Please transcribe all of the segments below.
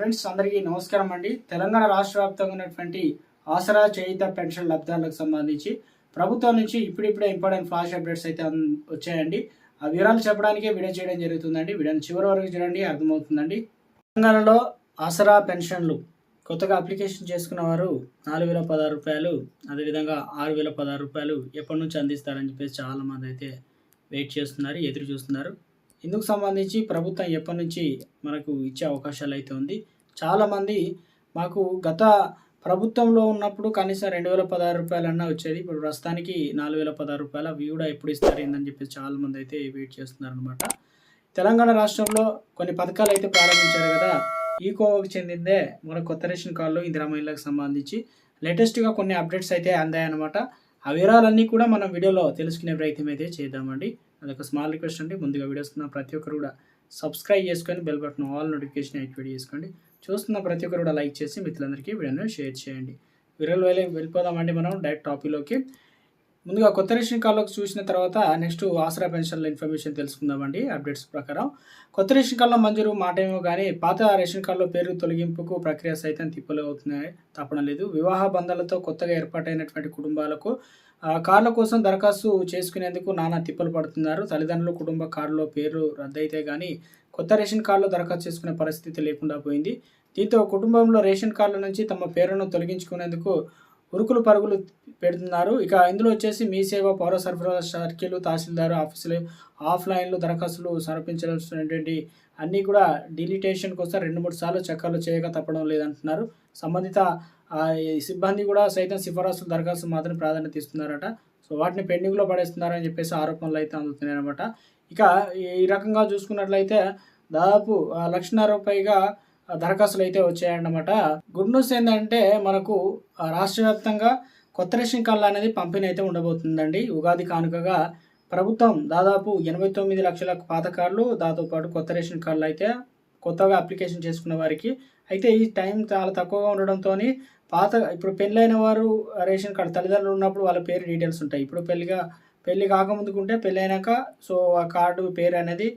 Friends అందరికీ నమస్కారం అండి. తెలంగాణ రాష్ట్ర వ్యాప్తంగా ఉన్నటువంటి ఆసరా చేయిత పెన్షన్ లబ్ధాలకు సంబంధించి ప్రభుత్వం నుంచి ఇప్పుడిప్పుడే ఇంపార్టెంట్ ఫ్లాష్ అప్డేట్స్ అయితే వచ్చాయండి. ఆ వివరాలు చెప్పడానికి వీడియో చేయడం జరుగుతుందండి. వీడియోని చివరి వరకు చూడండి అర్థమవుతుందండి. తెలంగాణలో ఆసరా పెన్షన్లు కొత్తగా అప్లికేషన్ చేసుకున్న వారు నాలుగు వేల పదహారు రూపాయలు అదేవిధంగా ఆరు వేల పదహారు రూపాయలు ఎప్పటి నుంచి అందిస్తారని చెప్పేసి చాలామంది అయితే వెయిట్ చేస్తున్నారు ఎదురు చూస్తున్నారు. ఇందుకు సంబంధించి ప్రభుత్వం ఎప్పటి నుంచి మనకు ఇచ్చే అవకాశాలు అయితే ఉంది. చాలామంది మాకు గత ప్రభుత్వంలో ఉన్నప్పుడు కనీసం రెండు వేల పదహారు రూపాయలన్నా వచ్చేది. ఇప్పుడు ప్రస్తుతానికి నాలుగు వేల పదహారు రూపాయలు అవి కూడా ఎప్పుడు ఇస్తారు ఏందని చెప్పేసి చాలామంది అయితే వెయిట్ చేస్తున్నారు అనమాట తెలంగాణ రాష్ట్రంలో కొన్ని పథకాలు అయితే ప్రారంభించారు కదా. ఈ కోవకు చెందిందే మన కొత్త రేషన్ కార్డులు ఇందిరా మహిళలకు సంబంధించి. లేటెస్ట్గా కొన్ని అప్డేట్స్ అయితే అందాయన్నమాట. ఆ వివరాలన్నీ కూడా మనం వీడియోలో తెలుసుకునే ప్రయత్నం అయితే చేద్దామండి. అదొక స్మాల్ రిక్వెస్ట్ అండి. ముందుగా వీడియోస్ ఉన్న ప్రతి ఒక్కరు కూడా సబ్స్క్రైబ్ చేసుకొని bell button all notification activate చేసుకోండి. చూస్తున్న ప్రతి ఒక్కరు కూడా లైక్ చేసి మిత్రులందరికీ వీడియోని షేర్ చేయండి. విరల్ వెళ్ళి వెళ్ళిపోదామండి మనం డైరెక్ట్ టాపిక్లోకి ముందుగా కొత్త రేషన్ కార్డులోకి చూసిన తర్వాత నెక్స్ట్ ఆసరా పెన్షన్ల ఇన్ఫర్మేషన్ తెలుసుకుందామండి అప్డేట్స్ ప్రకారం. కొత్త రేషన్ కార్డులో మంజూరు మాట ఏమో కానీ పాత రేషన్ కార్డులో పేరు తొలగింపుకు ప్రక్రియ సైతం తిప్పలు అవుతున్నాయి తప్పడం లేదు. వివాహ బంధాలతో కొత్తగా ఏర్పాటైనటువంటి కుటుంబాలకు కార్ల కార్డుల కోసం దరఖాస్తు చేసుకునేందుకు నానా తిప్పలు పడుతున్నారు. తల్లిదండ్రులు కుటుంబ కార్డులో పేరు రద్దయితే కానీ కొత్త రేషన్ కార్డులో దరఖాస్తు చేసుకునే పరిస్థితి లేకుండా పోయింది. దీంతో కుటుంబంలో రేషన్ కార్డుల నుంచి తమ పేరును తొలగించుకునేందుకు ఉరుకులు పరుగులు పెడుతున్నారు. ఇక ఇందులో వచ్చేసి మీ సేవ పౌర సరఫరా సర్కిల్ తహసీల్దారు ఆఫీసులు ఆఫ్లైన్లో దరఖాస్తులు సమర్పించాల్సినటువంటి అన్నీ కూడా డిలిటేషన్ కోసం రెండు మూడు సార్లు చక్కర్లు చేయక తప్పడం లేదంటున్నారు. సంబంధిత సిబ్బంది కూడా సైతం సిఫారసులు దరఖాస్తు మాత్రం ప్రాధాన్యత ఇస్తున్నారట. సో వాటిని పెండింగ్లో పడేస్తున్నారని చెప్పేసి ఆరోపణలు అయితే అందుతున్నాయి అనమాట ఇక ఈ రకంగా చూసుకున్నట్లయితే దాదాపు ఆ, లక్షన్నర పైగా దరఖాస్తులు అయితే వచ్చాయన్నమాట. గుడ్ న్యూస్ ఏంటంటే మనకు రాష్ట్ర వ్యాప్తంగా కొత్త రేషన్ కార్డులు అనేది పంపిణీ అయితే ఉండబోతుందండి. ఉగాది కానుకగా ప్రభుత్వం దాదాపు ఎనభై తొమ్మిది లక్షల పాత కార్డులు దాంతోపాటు కొత్త రేషన్ కార్డులు అయితే కొత్తగా అప్లికేషన్ చేసుకున్న వారికి. అయితే ఈ టైం చాలా తక్కువగా ఉండడంతో పాత ఇప్పుడు పెళ్ళైన వారు రేషన్ కార్డు తల్లిదండ్రులు ఉన్నప్పుడు వాళ్ళ పేరు డీటెయిల్స్ ఉంటాయి. ఇప్పుడు పెళ్ళిగా పెళ్ళి కాకముందుకుంటే పెళ్ళైనాక సో ఆ కార్డు పేరు అనేది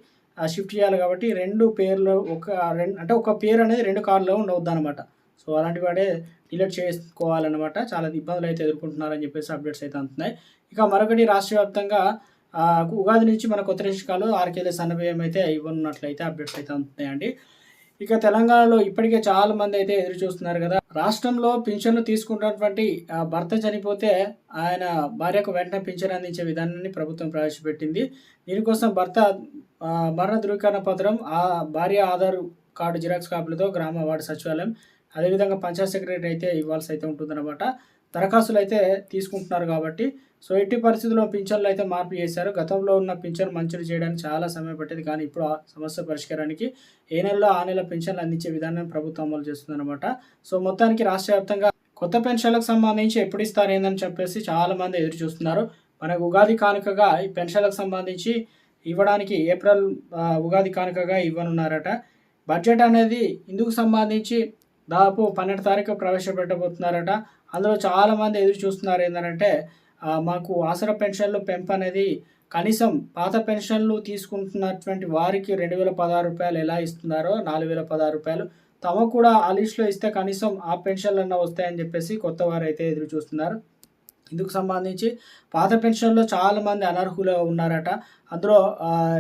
షిఫ్ట్ చేయాలి కాబట్టి రెండు పేర్లు ఒక రెండు అంటే ఒక పేరు అనేది రెండు కార్లో ఉండవద్దు అనమాట సో అలాంటి వాడే డిలీట్ చేసుకోవాలన్నమాట. చాలా ఇబ్బందులు అయితే ఎదుర్కొంటున్నారని చెప్పేసి అప్డేట్స్ అయితే అందుతున్నాయి. ఇక మరొకటి రాష్ట్ర వ్యాప్తంగా ఉగాది నుంచి మన కొత్త రిషికాలు ఆర్కేలే సన్నబియ్యం అయితే ఇవ్వనున్నట్లయితే అప్డేట్స్ అయితే అందుతున్నాయండి. ఇక తెలంగాణలో ఇప్పటికే చాలా మంది అయితే ఎదురు చూస్తున్నారు కదా. రాష్ట్రంలో పింఛన్లు తీసుకున్నటువంటి భర్త చనిపోతే ఆయన భార్యకు వెంటనే పింఛన్ అందించే విధానాన్ని ప్రభుత్వం ప్రవేశపెట్టింది. దీనికోసం భర్త మరణ ధృవీకరణ పత్రం ఆ భార్య ఆధార్ కార్డు జిరాక్స్ కాపీలతో గ్రామ వార్డు సచివాలయం అదేవిధంగా పంచాయత్ సెక్రటరీ అయితే ఇవ్వాల్సి అయితే ఉంటుందన్నమాట. దరఖాస్తులు అయితే తీసుకుంటున్నారు కాబట్టి సో ఎట్టి పరిస్థితుల్లో పింఛన్లు అయితే మార్పు చేశారు. గతంలో ఉన్న పింఛన్ మంజూరు చేయడానికి చాలా సమయం పట్టేది. కానీ ఇప్పుడు ఆ సమస్య పరిష్కారానికి ఏ నెలలో ఆ నెల పింఛన్లు అందించే విధానాన్ని ప్రభుత్వం అమలు చేస్తుందన్నమాట. సో మొత్తానికి రాష్ట్ర వ్యాప్తంగా కొత్త పెన్షన్లకు సంబంధించి ఎప్పుడు ఇస్తారు ఏందని చెప్పేసి చాలామంది ఎదురు చూస్తున్నారు. మనకు ఉగాది కానుకగా ఈ పెన్షన్లకు సంబంధించి ఇవ్వడానికి ఏప్రిల్ ఉగాది కానుకగా ఇవ్వనున్నారట. బడ్జెట్ అనేది ఇందుకు సంబంధించి దాదాపు పన్నెండు తారీఖు ప్రవేశపెట్టబోతున్నారట. అందులో చాలామంది ఎదురు చూస్తున్నారు ఏంటంటే మాకు ఆసరా పెన్షన్లు పెంపు అనేది కనీసం పాత పెన్షన్లు తీసుకుంటున్నటువంటి వారికి రెండు వేల పదహారు రూపాయలు ఎలా ఇస్తున్నారో నాలుగు వేల పదహారు రూపాయలు తమ కూడా ఆ లిస్టులో ఇస్తే కనీసం ఆ పెన్షన్లు అన్న వస్తాయని చెప్పేసి కొత్త వారు అయితే ఎదురు చూస్తున్నారు. ఇందుకు సంబంధించి పాత పెన్షన్లో చాలామంది అనర్హులు ఉన్నారట. అందులో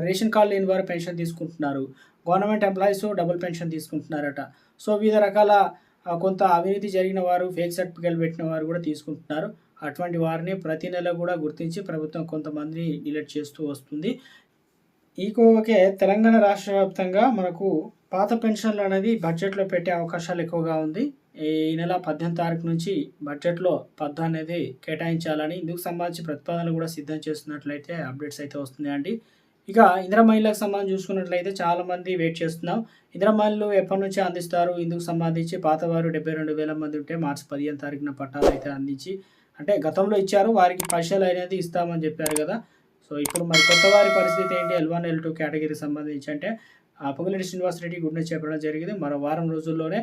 రేషన్ కార్డు లేని వారు పెన్షన్ తీసుకుంటున్నారు. గవర్నమెంట్ ఎంప్లాయీస్ డబుల్ పెన్షన్ తీసుకుంటున్నారట. సో వివిధ రకాల కొంత అవినీతి జరిగిన వారు ఫేక్ సర్టిఫికేట్ పెట్టిన వారు కూడా తీసుకుంటున్నారు. అటువంటి వారిని ప్రతి నెల కూడా గుర్తించి ప్రభుత్వం కొంతమందిని డిలీట్ చేస్తూ వస్తుంది. ఈ కోవకే తెలంగాణ రాష్ట్ర వ్యాప్తంగా మనకు పాత పెన్షన్లు అనేది బడ్జెట్లో పెట్టే అవకాశాలు ఎక్కువగా ఉంది. ఈ నెల పద్దెనిమిది తారీఖు నుంచి బడ్జెట్లో పద్దు అనేది కేటాయించాలని ఇందుకు సంబంధించి ప్రతిపాదనలు కూడా సిద్ధం చేస్తున్నట్లయితే అప్డేట్స్ అయితే వస్తున్నాయండి. ఇక ఇందిరా సంబంధించి చూసుకున్నట్లయితే చాలామంది వెయిట్ చేస్తున్నాం. ఇంద్రమహిళలు ఎప్పటి నుంచి అందిస్తారు? ఇందుకు సంబంధించి పాతవారు డెబ్బై రెండు వేల మంది ఉంటే మార్చి పదిహేను తారీఖున పట్టాలు అయితే అందించి అంటే గతంలో ఇచ్చారు వారికి పైసలు అనేది ఇస్తామని చెప్పారు కదా. సో ఇప్పుడు మరి కొత్త వారి పరిస్థితి ఏంటి? ఎల్ వన్ ఎల్ టూ కేటగిరీకి సంబంధించి అంటే ఆ పొంగులేటి శ్రీనివాసరెడ్డి గుండె చెప్పడం జరిగింది. మరో వారం రోజుల్లోనే